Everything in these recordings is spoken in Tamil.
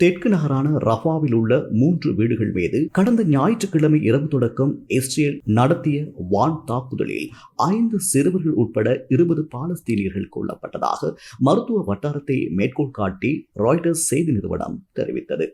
தெற்கு நகரான ரஃபாவில் உள்ள மூன்று வீடுகள் மீது கடந்த ஞாயிற்றுக்கிழமை இரவு தொடக்கம் இஸ்ரேல் நடத்திய வான் தாக்குதலில் ஐந்து சிறுவர்கள் உட்பட இருபது பாலஸ்தீனியர்கள் கொல்லப்பட்டதாக மருத்துவ வட்டாரத்தை மேற்கோள் காட்டி ராய்டர்ஸ் செய்தி நிறுவனம் தெரிவித்தது.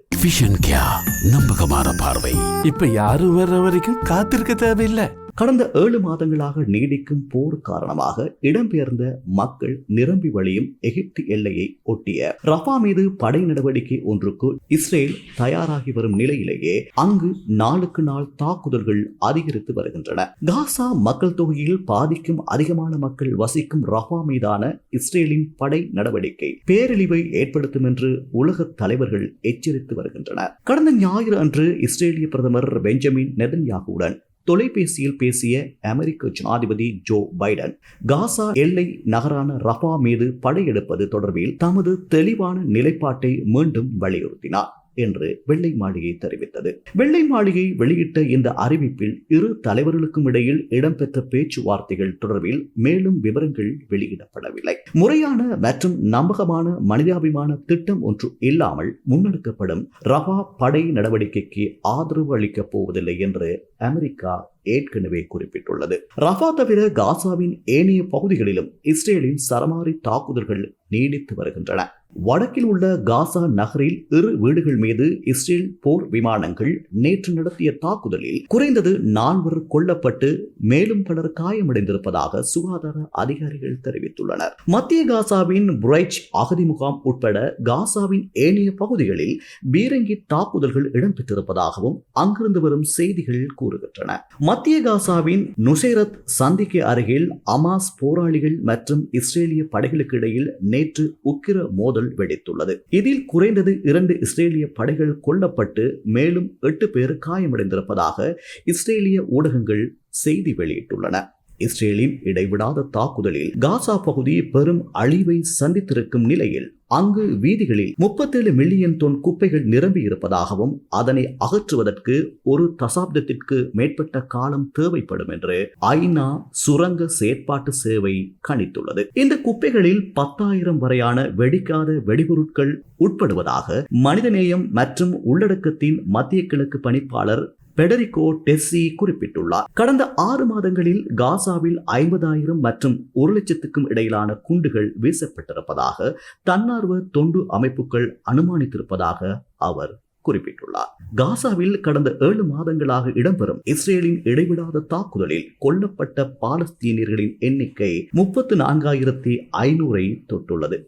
கியா நம்பகமான பார்வை. இப்ப யாரும் வர்ற வரைக்கும் காத்திருக்க தேவையில்லை. கடந்த ஏழு மாதங்களாக நீடிக்கும் போர் காரணமாக இடம்பெயர்ந்த மக்கள் நிரம்பி வழியும் எகிப்து எல்லையை ஒட்டிய ரஃபா மீது படை நடவடிக்கை ஒன்றுக்கு இஸ்ரேல் தயாராகி வரும் நிலையிலேயே அங்கு நாளுக்கு நாள் தாக்குதல்கள் அதிகரித்து வருகின்றன. காசா மக்கள் தொகையில் பாதிக்கும் அதிகமான மக்கள் வசிக்கும் ரஃபா மீதான இஸ்ரேலின் படை நடவடிக்கை பேரழிவை ஏற்படுத்தும் என்று உலக தலைவர்கள் எச்சரித்து வருகின்றனர். கடந்த ஞாயிறு அன்று இஸ்ரேலிய பிரதமர் பெஞ்சமின் நெதன்யாகுடன் தொலைபேசியில் பேசிய அமெரிக்க ஜனாதிபதி ஜோ பைடன் காசா எல்லை நகரான ரஃபா மீது படையெடுப்பது தொடர்பில் தமது தெளிவான நிலைப்பாட்டை மீண்டும் வலியுறுத்தினார் என்று வெள்ளை மாளிகை தெரிவித்தது. வெள்ளை மாளிகை வெளியிட்ட இந்த அறிவிப்பில் இரு தலைவர்களுக்கும் இடையில் இடம்பெற்ற பேச்சுவார்த்தைகள் தொடர்பில் மேலும் விவரங்கள் வெளியிடப்படவில்லை. முறையான மற்றும் நம்பகமான மனிதாபிமான திட்டம் ஒன்று இல்லாமல் முன்னெடுக்கப்படும் ரவா படை நடவடிக்கைக்கு ஆதரவு அளிக்கப் போவதில்லை என்று அமெரிக்கா ஏற்கனவே குறிப்பிட்டுள்ளது. ரஃபா தவிர காசாவின் ஏனைய பகுதிகளிலும் இஸ்ரேலின் சரமாரி தாக்குதல்கள் நீடித்து வருகின்றன. வடக்கில் உள்ள காசா நகரில் இரு வீடுகள் மீது இஸ்ரேல் போர் விமானங்கள் நேற்று நடத்திய தாக்குதலில் குறைந்தது நால்வர் கொல்லப்பட்டு மேலும் பலர் காயமடைந்திருப்பதாக சுகாதார அதிகாரிகள் தெரிவித்துள்ளனர். மத்திய காசாவின் புரைச் அகதி முகாம் உட்பட காசாவின் ஏனைய பகுதிகளில் பீரங்கி தாக்குதல்கள் இடம்பெற்றிருப்பதாகவும் அங்கிருந்து வரும் செய்திகள் கூறுகின்றன. மத்திய காசாவின் நுசேரத் சந்திக்கு அருகில் அமாஸ் போராளிகள் மற்றும் இஸ்ரேலிய படைகளுக்கு இடையில் நேற்று உக்கிர மோதல் வெடித்துள்ளது. இதில் குறைந்தது இரண்டு இஸ்ரேலிய படைகள் கொல்லப்பட்டு மேலும் எட்டு பேர் காயமடைந்திருப்பதாக இஸ்ரேலிய ஊடகங்கள் செய்தி வெளியிட்டுள்ளன. இஸ்ரேலின் இடைவிடாத தாக்குதலில் காசா பகுதி பெரும் அழிவை சந்தித்திருக்கும் நிலையில் அங்கு வீதிகளில் முப்பத்தேழு மில்லியன் தொன் குப்பைகள் நிரம்பி இருப்பதாகவும் அதனை அகற்றுவதற்கு ஒரு தசாப்தத்திற்கு மேற்பட்ட காலம் தேவைப்படும் என்று ஐநா சுரங்க செயற்பாட்டு சேவை கணித்துள்ளது. இந்த குப்பைகளில் பத்தாயிரம் வரையான வெடிக்காத வெடிபொருட்கள் உட்படுவதாக மனிதநேயம் மற்றும் உள்ளடக்கத்தின் மத்திய கிழக்கு பணிப்பாளர் பெடரிகோ டெஸ்ஸி குறிப்பிட்டுள்ளார். கடந்த ஆறு மாதங்களில் காசாவில் ஐம்பதாயிரம் மற்றும் ஒரு லட்சத்துக்கும் இடையிலான குண்டுகள் வீசப்பட்டிருப்பதாக தன்னார்வ தொண்டு அமைப்புகள் அனுமானித்திருப்பதாக அவர் குறிப்பிட்டுள்ளார். காசாவில் கடந்த ஏழு மாதங்களாக இடம்பெறும் இஸ்ரேலின் இடைவிடாத தாக்குதலில் கொல்லப்பட்ட பாலஸ்தீனியர்களின் எண்ணிக்கை முப்பத்து நான்காயிரத்தி ஐநூறை தொட்டுள்ளது.